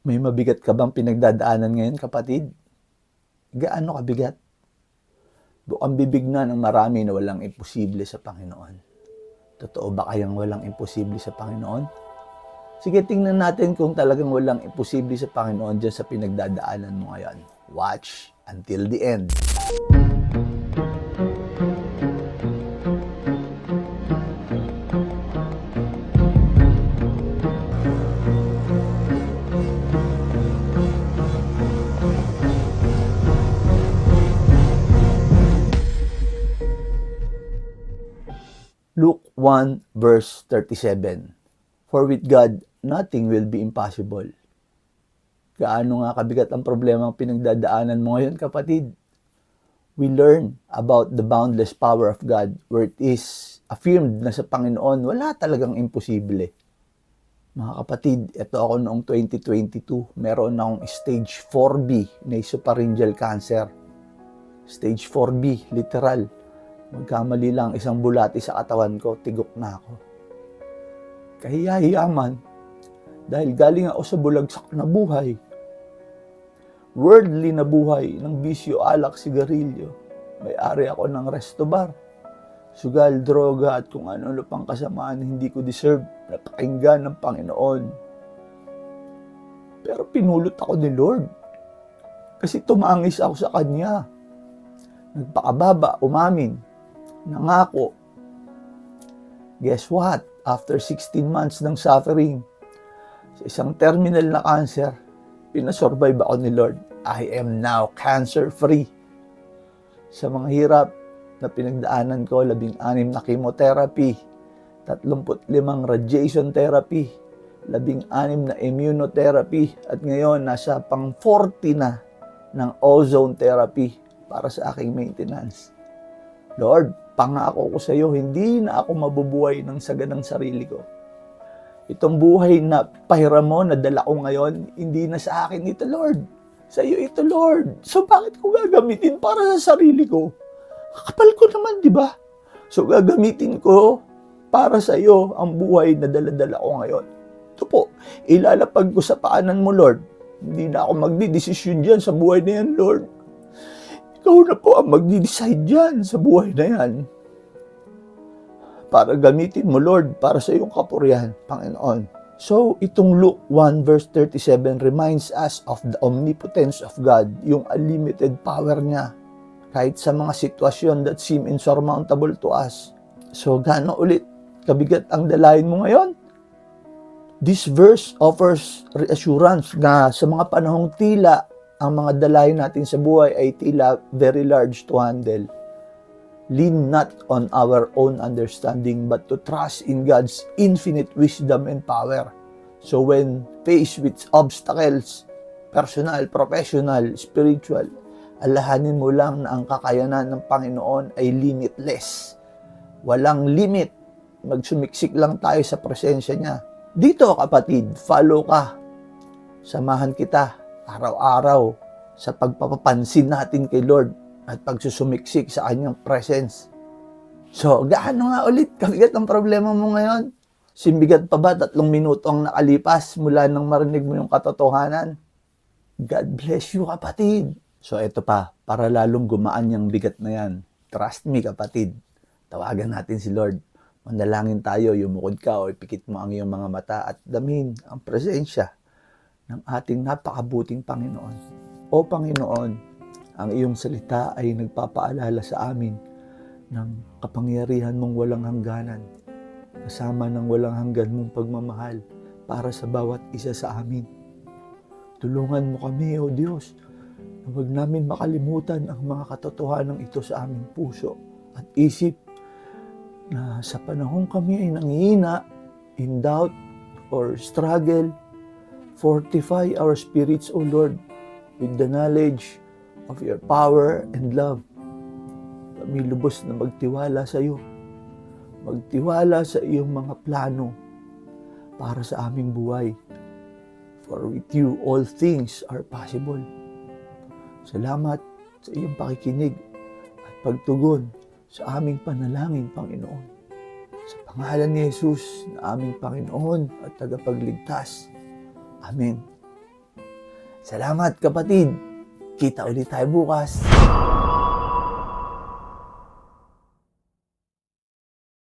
May mabigat ka bang pinagdadaanan ngayon, kapatid? Gaano kabigat? Bukang bibig na ng marami na walang imposible sa Panginoon. Totoo ba kayang walang imposible sa Panginoon? Sige, tingnan natin kung talagang walang imposible sa Panginoon dyan sa pinagdadaanan mo ngayon. Watch until the end. Luke 1 verse 37. For with God, nothing will be impossible. Gaano nga kabigat ang problema ang pinagdadaanan mo ngayon, kapatid? We learn about the boundless power of God where it is affirmed na sa Panginoon, wala talagang imposible. Mga kapatid, ito ako noong 2022, meron akong stage 4B na esophageal cancer. Stage 4B, literal. Magkamali lang isang bulati sa katawan ko, tigok na ako. Kahiyahiyaman, dahil galing ako sa bulagsak na buhay. Worldly na buhay ng bisyo, alak, sigarilyo. May-ari ako ng resto bar. Sugal, droga at kung ano-ano pang kasamaan hindi ko deserve na pakinggan ng Panginoon. Pero pinulot ako ni Lord. Kasi tumangis ako sa Kanya. Nagpakababa, umamin, nangako. Guess what? After 16 months ng suffering, sa isang terminal na cancer, pinasurvive ako ni Lord. I am now cancer-free. Sa mga hirap na pinagdaanan ko, labing anim na chemotherapy, 35 radiation therapy, labing anim na immunotherapy, at ngayon nasa pang 40 na ng ozone therapy para sa aking maintenance. Lord, pangako ko sa iyo, hindi na ako mabubuhay ng saga ng sarili ko. Itong buhay na pahiram mo, na dala ko ngayon, hindi na sa akin ito, Lord. Sa iyo ito, Lord. So bakit ko gagamitin para sa sarili ko? Kakapal ko naman, di ba? So gagamitin ko para sa iyo ang buhay na daladala ko ngayon. Ito po, ilalapag ko sa paanan mo, Lord. Hindi na ako magdidesisyon dyan sa buhay na yan, Lord. Ikaw na po ang magdi-decide dyan sa buhay na yan. Para gamitin mo, Lord, para sa iyong kapurihan, Panginoon. So, itong Luke 1 verse 37 reminds us of the omnipotence of God, yung unlimited power niya, kahit sa mga sitwasyon that seem insurmountable to us. So, gaano ulit kabigat ang dalayan mo ngayon? This verse offers reassurance na sa mga panahong tila ang mga dalayan natin sa buhay ay tila very large to handle. Lean not on our own understanding but to trust in God's infinite wisdom and power. So when faced with obstacles, personal, professional, spiritual, alahanin mo lang na ang kakayanan ng Panginoon ay limitless. Walang limit. Magsumiksik lang tayo sa presensya niya. Dito kapatid, follow ka. Samahan kita araw-araw sa pagpapapansin natin kay Lord at pagsusumiksik sa kanyang presence. So, gaano nga ulit kabigat ang problema mo ngayon? Simbigat pa ba tatlong minuto ang nakalipas mula nang marinig mo yung katotohanan? God bless you, kapatid. So, ito pa, para lalong gumaan yung bigat na yan. Trust me, kapatid. Tawagan natin si Lord. Manalangin tayo, yumukod ka o ipikit mo ang iyong mga mata at damin ang presensya ng ating napakabuting Panginoon. O Panginoon, ang iyong salita ay nagpapaalala sa amin ng kapangyarihan mong walang hangganan, kasama ng walang hanggan mong pagmamahal para sa bawat isa sa amin. Tulungan mo kami, O Diyos, na huwag namin makalimutan ang mga katotohanan ito sa aming puso at isip na sa panahong kami ay nangihina, in doubt, or struggle, fortify our spirits, O Lord, with the knowledge of your power and love. Kami lubos na magtiwala sa iyo. Magtiwala sa iyong mga plano para sa aming buhay. For with you, all things are possible. Salamat sa iyong pakikinig at pagtugon sa aming panalangin, Panginoon. Sa pangalan ni Jesus na aming Panginoon at tagapagligtas. Amen. Salamat kapatid. Kita ulit tayo bukas.